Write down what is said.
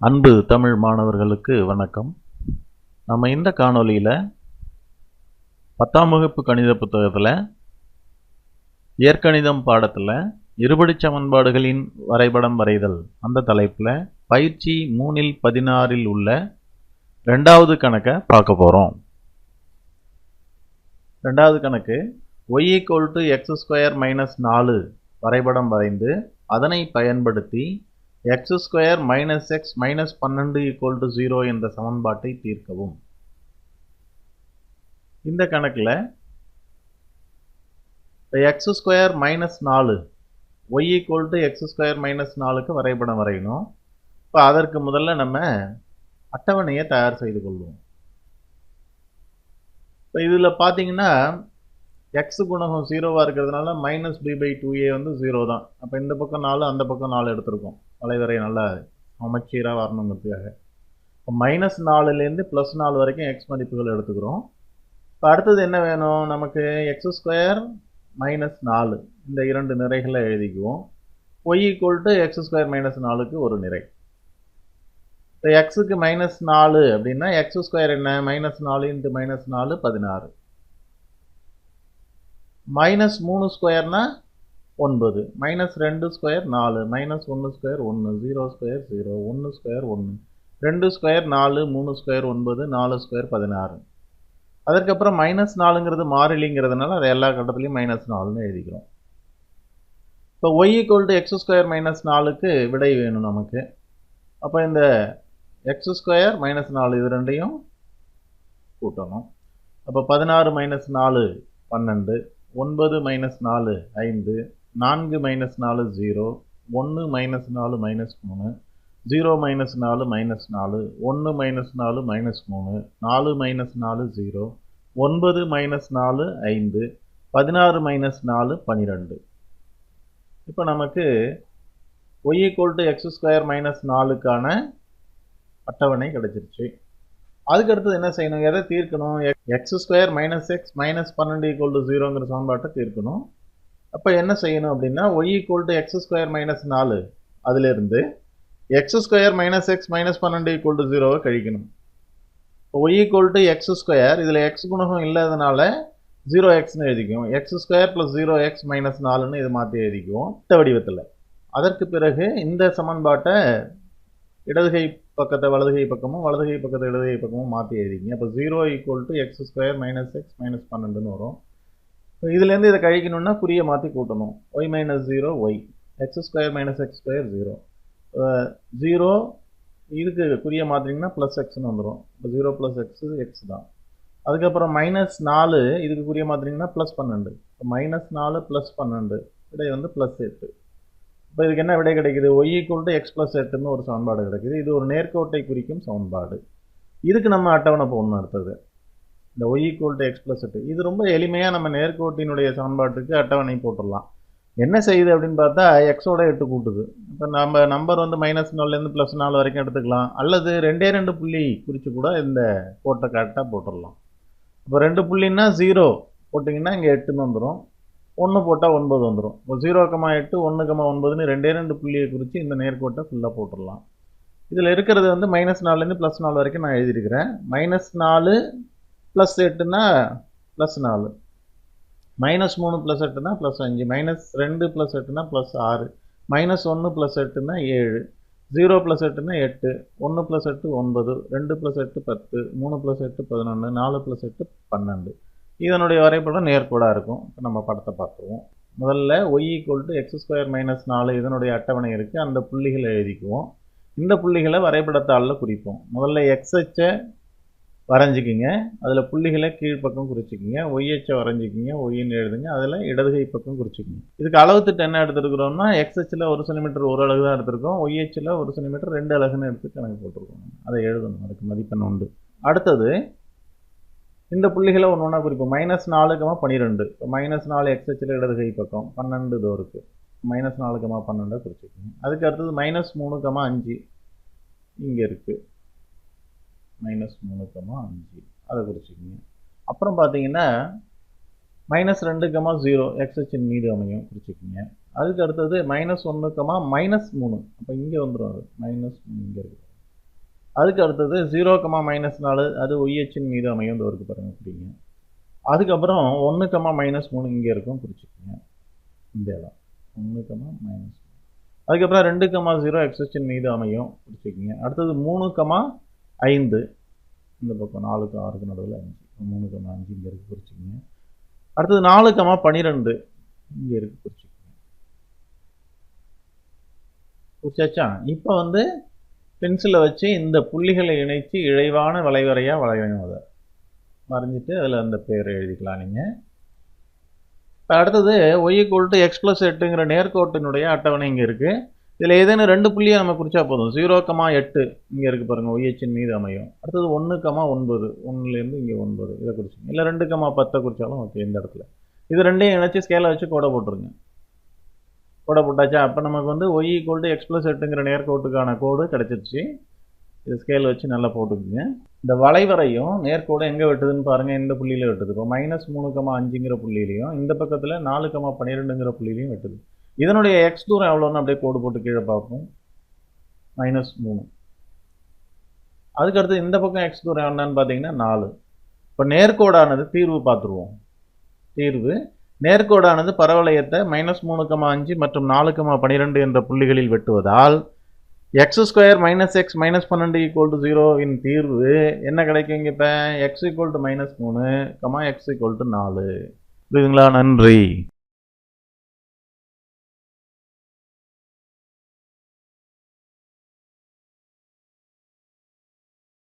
அன்பு தமிழ் மாணவர்களுக்கு வணக்கம். நம்ம இந்த காணொளியில் பத்தாம் வகுப்பு கணித புத்தகத்தில் இயற்கணிதம் பாடத்தில் இருபடி சமன்பாடுகளின் வரைபடம் வரைதல் அந்த தலைப்பில் பயிற்சி மூணில் பதினாறில் உள்ள ரெண்டாவது கணக்கை பார்க்க போகிறோம் ரெண்டாவது கணக்கு y equal to x square minus நாலு வரைபடம் வரைந்து அதனை பயன்படுத்தி x square minus x minus பன்னெண்டு ஈக்குவல் டு ஜீரோ என்ற சமன்பாட்டை தீர்க்கவும். இந்த கணக்கில் எக்ஸ் ஸ்கொயர் மைனஸ் நாலு y equal to x square minus நாலுக்கு வரைபடம் வரையணும். இப்போ அதற்கு முதல்ல நம்ம அட்டவணையை தயார் செய்து கொள்வோம். இப்போ இதில் பார்த்தீங்கன்னா எக்ஸ் குணகம் ஜீரோவாக இருக்கிறதுனால minus b by two a வந்து ஜீரோ தான். அப்போ இந்த பக்கம் நாலு அந்த பக்கம் நாலு எடுத்திருக்கோம். வளைவரை நல்லா அமைச்சீராக வரணுங்கிறதுக்காக. இப்போ மைனஸ் நாலுலேருந்து ப்ளஸ் நாலு வரைக்கும் எக்ஸ் மதிப்புகள் எடுத்துக்கிறோம். இப்போ அடுத்தது என்ன வேணும்? நமக்கு எக்ஸ் ஸ்கொயர் மைனஸ் நாலு. இந்த இரண்டு நிறைகளை எழுதிக்குவோம். Y equal to x square minus நாலுக்கு ஒரு நிறை. இப்போ எக்ஸுக்கு மைனஸ் நாலு அப்படின்னா எக்ஸ் ஸ்கொயர் என்ன? மைனஸ் நாலு இன்ட்டு மைனஸ் நாலு பதினாறு. மைனஸ் மூணு ஸ்கொயர்னா ஒன்பது. மைனஸ் ரெண்டு ஸ்கொயர் நாலு. மைனஸ் ஒன்று ஸ்கொயர் ஒன்று ஜீரோ ஸ்கொயர் ஜீரோ ஒன்று ஸ்கொயர் ஒன்று ரெண்டு ஸ்கொயர் நாலு. மூணு ஸ்கொயர் ஒன்பது. நாலு ஸ்கொயர் பதினாறு. அதற்கப்புறம் மைனஸ் நாலுங்கிறது மாறிலிங்கிறதுனால அதை எல்லா கட்டத்துலையும் மைனஸ் நாலுன்னு எழுதிக்கிறோம். இப்போ y equal to x square minus நாலுக்கு விடை வேணும் நமக்கு. அப்போ இந்த எக்ஸ் ஸ்கொயர் மைனஸ் நாலு இது ரெண்டையும் கூட்டணும். அப்போ பதினாறு மைனஸ் நாலு பன்னெண்டு. ஒன்பது மைனஸ் நாலு ஐந்து. நான்கு மைனஸ் நாலு ஜீரோ ஒன்று மைனஸ் நாலு மைனஸ் மூணு. ஜீரோ மைனஸ் நாலு மைனஸ் நாலு. ஒன்று மைனஸ் நாலு மைனஸ் மூணு. நாலு மைனஸ் நாலு ஜீரோ ஒன்பது மைனஸ் நாலு ஐந்து. பதினாறு மைனஸ் நாலு பன்னிரெண்டு இப்போ நமக்கு y equal to x square minus நாலுக்கான அட்டவணை கிடச்சிருச்சு. அதுக்கு அடுத்தது என்ன செய்யணும்? எதை தீர்க்கணும்? X square minus x minus பன்னெண்டு ஈக்குவல் டு ஜீரோங்கிற சமன்பாட்டை தீர்க்கணும். அப்போ என்ன செய்யணும் அப்படின்னா y equal to x square minus நாலு அதிலிருந்து x square minus x minus பன்னெண்டு ஈக்குவல் டு ஜீரோவை கழிக்கணும். இப்போ y equal to x square இதில் எக்ஸ் குணகம் இல்லாதனால ஜீரோ எக்ஸ்னு எழுதிக்குவோம். X square plus zero x minus நாலுன்னு இது மாற்றி எழுதிக்குவோம். இந்த வடிவத்தில். அதற்கு பிறகு இந்த சமன்பாட்டை இடதுகை பக்கத்தை வலதுகை பக்கமும் வலதுகை பக்கத்தை இடதுகை பக்கமும் மாற்றி எழுதிக்கிங்க அப்போ zero equal to x square minus x minus பன்னெண்டுன்னு வரும். இப்போ இதுலேருந்து இதை கழிக்கணும்னா குறியை மாற்றி கூட்டணும். Y minus zero y x square minus x square zero zero இதுக்கு குறிய மாற்றிங்கன்னா ப்ளஸ் எக்ஸ்னு வந்துடும் இப்போ ஜீரோ ப்ளஸ் எக்ஸ் எக்ஸ் தான். அதுக்கப்புறம் மைனஸ் நாலு இதுக்கு குறிய மாற்றிங்கன்னா ப்ளஸ் பன்னெண்டு. இப்போ மைனஸ் நாலு ப்ளஸ் பன்னெண்டு. விடை வந்து ப்ளஸ் எட்டு இப்போ இதுக்கு என்ன விடை கிடைக்குது? Y equal to x plus எட்டுன்னு ஒரு சமன்பாடு கிடைக்குது. இது ஒரு நேர்கோட்டை குறிக்கும் சமன்பாடு. இதுக்கு நம்ம அட்டவணை போடணும் அடுத்தது. இந்த y equal to x plus எட்டு இது ரொம்ப எளிமையாக நம்ம நேர்கோட்டினுடைய சமன்பாட்டுக்கு அட்டவணை போட்டுடலாம். என்ன செய்யுது அப்படின்னு பார்த்தா எக்ஸோட எட்டு கூட்டுது. இப்போ நம்ம நம்பர் வந்து மைனஸ் நாலுலேருந்து ப்ளஸ் நாலு வரைக்கும் எடுத்துக்கலாம். அல்லது ரெண்டே ரெண்டு புள்ளி குறித்து கூட இந்த கோட்டை கரெக்டாக போட்டுடலாம். இப்போ ரெண்டு புள்ளின்னா ஜீரோ போட்டிங்கன்னா இங்கே எட்டுன்னு வந்துடும் ஒன்று போட்டால் ஒன்பது வந்துடும் ஜீரோ கமா எட்டு ஒன்று கமா ஒன்பதுன்னு ரெண்டே ரெண்டு புள்ளியை குறித்து இந்த நேர்கோட்டை ஃபுல்லாக போட்டுடலாம். இதில் இருக்கிறது வந்து மைனஸ் நாலுலேருந்து ப்ளஸ் நாலு வரைக்கும் நான் எழுதியிருக்கிறேன். மைனஸ் நாலு ப்ளஸ் எட்டுனா ப்ளஸ் நாலு. மைனஸ் மூணு ப்ளஸ் எட்டுனா ப்ளஸ் அஞ்சு. மைனஸ் ரெண்டு ப்ளஸ் எட்டுனா ப்ளஸ் ஆறு. மைனஸ் ஒன்று ப்ளஸ் எட்டுனா ஏழு. ஜீரோ ப்ளஸ் எட்டுனா எட்டு. ஒன்று ப்ளஸ் எட்டு ஒன்பது. ரெண்டு ப்ளஸ் எட்டு பத்து. மூணு ப்ளஸ் எட்டு பதினொன்று நாலு ப்ளஸ் எட்டு பன்னெண்டு. இதனுடைய வரைபடம் நேர்கோடாக இருக்கும். இப்போ நம்ம படத்தை பார்த்துருவோம். முதல்ல y equal to x square minus நாலு இதனுடைய அட்டவணை இருக்குது அந்த புள்ளிகளை எழுதிக்குவோம். இந்த புள்ளிகளை வரைபடத்தாளில் குறிப்போம். முதல்ல எக்ஸ்ஹெச்சை வரைஞ்சிக்கிங்க. அதில் புள்ளிகளை கீழ்ப்பக்கம் குறிச்சிக்கிங்க. ஒய்ஹெச்சை வரைஞ்சிக்கிங்க. ஒய்ன்னு எழுதுங்க. அதில் இடதுகை பக்கம் குறிச்சிக்கிங்க. இதுக்கு அளவு திட்டம் என்ன எடுத்துருக்குறோம்னா எக்ஸ்ஹெச்சில் ஒரு சென்டிமீட்டர் ஒரு அழகு தான் எடுத்திருக்கோம். ஒய்ஹெச்சில் ஒரு சென்டிமீட்டர் ரெண்டு அழகுன்னு எடுத்து கணக்கு போட்டிருக்கோம். அதை எழுதணும். அதுக்கு மதிப்பெண் உண்டு. அடுத்தது இந்த புள்ளிகளை ஒன்று ஒன்றா குறிப்போம். மைனஸ் நாலுக்கமா பன்னிரெண்டு. இப்போ மைனஸ் நாலு எக்ஸ்ஹெச்சில் இடதுகை பக்கம் பன்னெண்டு இதோ இருக்குது மைனஸ் நாலுக்கமா பன்னெண்டை குறிச்சிக்கோங்க. அதுக்கு அடுத்தது மைனஸ் மூணுக்கமா அஞ்சு இங்கே இருக்குது மைனஸ் மூணுக்கமா அஞ்சு. அதை குறிச்சிக்கோங்க. அப்புறம் பார்த்தீங்கன்னா மைனஸ் ரெண்டுக்கமா ஜீரோ எக்ஸ்ஹெச்சின் மீது அமையும். குறிச்சிக்கோங்க. அதுக்கு அடுத்தது மைனஸ் ஒன்றுக்கமா மைனஸ் மூணு. அப்போ இங்கே வந்துடும் அது. மைனஸ் மூணு இங்கே இருக்குது அதுக்கு அடுத்தது ஜீரோ கமா மைனஸ் நாலு அது ஒய்ஹெச்சின் மீது அமையும் இந்த பாருங்கள் குறிங்க அதுக்கப்புறம் ஒன்று கமா மைனஸ் மூணு இங்கே இருக்கும் குறிச்சிக்கோங்க இந்த இடம். ஒன்று கமா மைனஸ் அதுக்கப்புறம் ரெண்டு கமா ஜீரோ எக்ஸிஸ்டின் மீது அமையும் குறிச்சிக்கோங்க அடுத்தது மூணு கமா ஐந்து. இந்த பக்கம் நாலுக்கு ஆறுக்கு நடுவில் அஞ்சு. மூணு கமா அஞ்சு இங்கே இருக்குது குறிச்சிக்கோங்க அடுத்தது நாலு கமா பன்னிரெண்டு இங்கே இருக்குது குறிச்சிக்கோங்க குறிச்சாச்சா இப்போ வந்து பென்சிலை வச்சு இந்த புள்ளிகளை இணைத்து இழைவான வளைவரையாக வளைவணும் அதை வரைஞ்சிட்டு அதில் அந்த பேர் எழுதிக்கலாம் நீங்கள் இப்போ அடுத்தது ஒய் டு எக்ஸ் ப்ளஸ் எட்டுங்கிற நேர்கோட்டினுடைய அட்டவணை இங்கே இருக்குது இதில் ஏதேனும் ரெண்டு புள்ளியை நம்ம குறிச்சா போதும். ஜீரோ கமா எட்டு இங்கே இருக்குது பாருங்கள் ஒய்ஹெச்சின் மீது அமையும். அடுத்தது ஒன்று கமா ஒன்பது. ஒன்றுலேருந்து இங்கே ஒன்பது. இதை குறிச்சிங்க இல்லை ரெண்டு கமா பத்தை குறித்தாலும் ஓகே இந்த இடத்துல. இது ரெண்டையும் இணைச்சி ஸ்கேலை வச்சு கோடை போட்டுருங்க. கோடை போட்டாச்சா? அப்போ நமக்கு வந்து y equal to x plus எட்டுங்கிற நேர்கோட்டுக்கான கோடு கிடச்சிருச்சு. இது ஸ்கேல் வச்சு நல்லா போட்டுக்குங்க. இந்த வளைவரையும் நேர்கோடு எங்கே வெட்டுதுன்னு பாருங்கள் இந்த புள்ளியில் வெட்டுது. இப்போ மைனஸ் மூணு கமா அஞ்சுங்கிற புள்ளியிலையும் இந்த பக்கத்தில் நாலு கமா பன்னிரெண்டுங்கிற புள்ளியிலையும் வெட்டுது. இதனுடைய எக்ஸ் தூரம் எவ்வளோன்னு அப்படியே கோடு போட்டு கீழே பார்ப்போம். மைனஸ் மூணு. அதுக்கடுத்து இந்த பக்கம் எக்ஸ் தூரம் என்னன்னு பார்த்தீங்கன்னா நாலு. இப்போ நேர்கோடானது தீர்வு பார்த்துருவோம். தீர்வு நேர்கோடானது பரவளையத்தை மைனஸ் மூணு கமா அஞ்சு மற்றும் நாலு கமா பன்னிரெண்டு என்ற புள்ளிகளில் வெட்டுவதால் x square minus x minus பன்னெண்டு ஈக்குவல் டு ஜீரோவின் தீர்வு என்ன கிடைக்கும் இங்கே இப்போ? எக்ஸ் ஈக்குவல் டு மைனஸ் மூணு கமா எக்ஸ் ஈக்குவல் டு நாலு. புரியுதுங்களா? நன்றி.